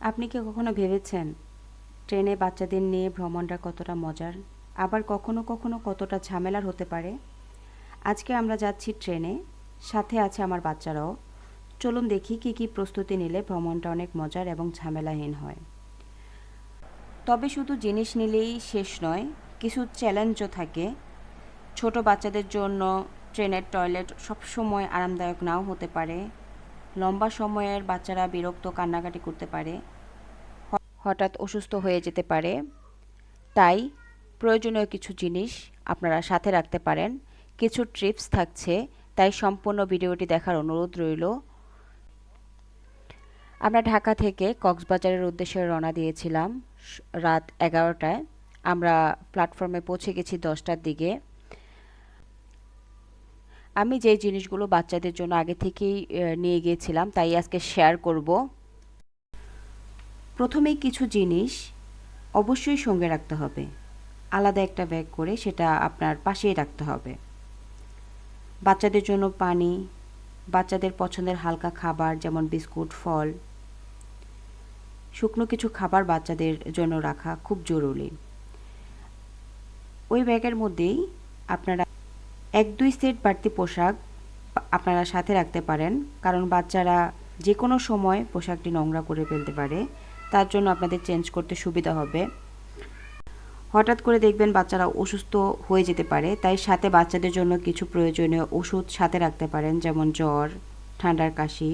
আপনি কি কখনো ভেবেছেন ট্রেনে বাচ্চাদের নিয়ে ভ্রমণটা কতটা মজার? আবার কখনো কখনো কতটা ঝামেলার হতে পারে? আজকে আমরা যাচ্ছি ট্রেনে, সাথে আছে আমার বাচ্চারাও। চলুন দেখি কি কি প্রস্তুতি নিলে ভ্রমণটা অনেক মজার এবং ঝামেলাহীন হয়। তবে শুধু জিনিস নিলেই শেষ নয়, কিছু চ্যালেঞ্জও থাকে। ছোট বাচ্চাদের জন্য ট্রেনের টয়লেট সবসময় আরামদায়ক নাও হতে পারে। লম্বা সময়ের বাচ্চারা বিরক্ত কান্নাকাটি করতে পারে, হঠাৎ অসুস্থ হয়ে যেতে পারে। তাই প্রয়োজনীয় কিছু জিনিস আপনারা সাথে রাখতে পারেন। কিছু ট্রিপস থাকছে, তাই সম্পূর্ণ ভিডিওটি দেখার অনুরোধ রইল। আমরা ঢাকা থেকে কক্সবাজারের উদ্দেশ্যে রওনা দিয়েছিলাম রাত এগারোটায়। আমরা প্ল্যাটফর্মে পৌঁছে গেছি দশটার দিকে। আমি যে জিনিসগুলো বাচ্চাদের জন্য আগে থেকেই নিয়ে গিয়েছিলাম, তাই আজকে শেয়ার করব। প্রথমেই কিছু জিনিস অবশ্যই সঙ্গে রাখতে হবে। আলাদা একটা ব্যাগ করে সেটা আপনার পাশেই রাখতে হবে। বাচ্চাদের জন্য পানি, বাচ্চাদের পছন্দের হালকা খাবার, যেমন বিস্কুট, ফল, শুকনো কিছু খাবার বাচ্চাদের জন্য রাখা খুব জরুরি। ওই ব্যাগের মধ্যেই আপনারা এক দুই সেট বাড়তি পোশাক আপনারা সাথে রাখতে পারেন, কারণ বাচ্চারা যে কোনো সময় পোশাকটি নোংরা করে ফেলতে পারে, তার জন্য আপনাদের চেঞ্জ করতে সুবিধা হবে। হঠাৎ করে দেখবেন বাচ্চারা অসুস্থ হয়ে যেতে পারে, তাই সাথে বাচ্চাদের জন্য কিছু প্রয়োজনীয় ওষুধ সাথে রাখতে পারেন, যেমন জ্বর, ঠান্ডার কাশি।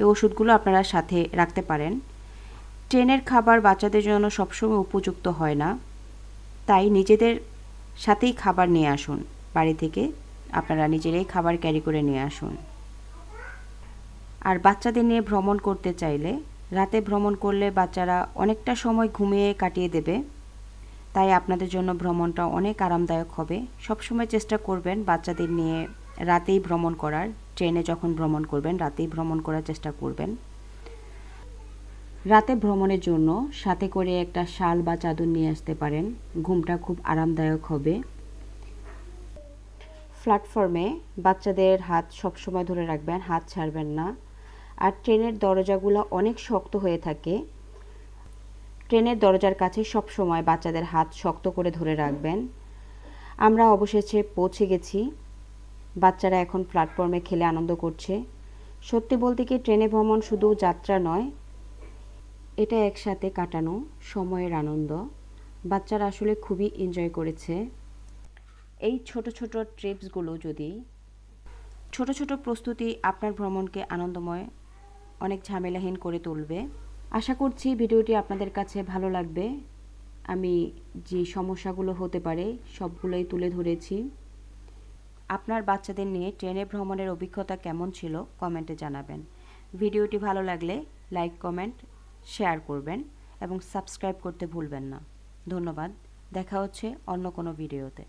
এই ওষুধগুলো আপনারা সাথে রাখতে পারেন। ট্রেনের খাবার বাচ্চাদের জন্য সবসময় উপযুক্ত হয় না, তাই নিজেদের সাথেই খাবার নিয়ে আসুন। বাড়ি থেকে আপনারা নিজেরাই খাবার ক্যারি করে নিয়ে আসুন। আর বাচ্চাদের নিয়ে ভ্রমণ করতে চাইলে, রাতে ভ্রমণ করলে বাচ্চারা অনেকটা সময় ঘুমিয়ে কাটিয়ে দেবে। তাই আপনাদের জন্য ভ্রমণটা অনেক আরামদায়ক হবে। সবসময় চেষ্টা করবেন বাচ্চাদের নিয়ে রাতেই ভ্রমণ করার। ট্রেনে যখন ভ্রমণ করবেন, রাতেই ভ্রমণ করার চেষ্টা করবেন। রাতে ভ্রমণের জন্য সাথে করে একটা শাল বা চাদর নিয়ে আসতে পারেন। ঘুমটা খুব আরামদায়ক হবে। প্ল্যাটফর্মে বাচ্চাদের হাত সবসময় ধরে রাখবেন, হাত ছাড়বেন না। আর ট্রেনের দরজাগুলো অনেক শক্ত হয়ে থাকে। ট্রেনের দরজার কাছে সব সময় বাচ্চাদের হাত শক্ত করে ধরে রাখবেন। আমরা অবশেষে পৌঁছে গেছি। বাচ্চারা এখন প্ল্যাটফর্মে খেলে আনন্দ করছে। সত্যি বলতে কি, ট্রেনে ভ্রমণ শুধু যাত্রা নয়, এটা একসাথে কাটানো সময়ের আনন্দ। বাচ্চারা আসলে খুবই এনজয় করেছে। এই ছোট ছোট ট্রিপসগুলো যদি, ছোট ছোট প্রস্তুতি আপনার ভ্রমণকে আনন্দময়, অনেক ঝামেলাহীন করে তুলবে। আশা করছি ভিডিওটি আপনাদের কাছে ভালো লাগবে। আমি যে সমস্যাগুলো হতে পারে সবগুলোই তুলে ধরেছি। আপনার বাচ্চাদের নিয়ে ট্রেনে ভ্রমণের অভিজ্ঞতা কেমন ছিল কমেন্টে জানাবেন। ভিডিওটি ভালো লাগলে লাইক কমেন্ট শেয়ার করবেন এবং সাবস্ক্রাইব করতে ভুলবেন না। ধন্যবাদ। দেখা হচ্ছে অন্য কোনো ভিডিওতে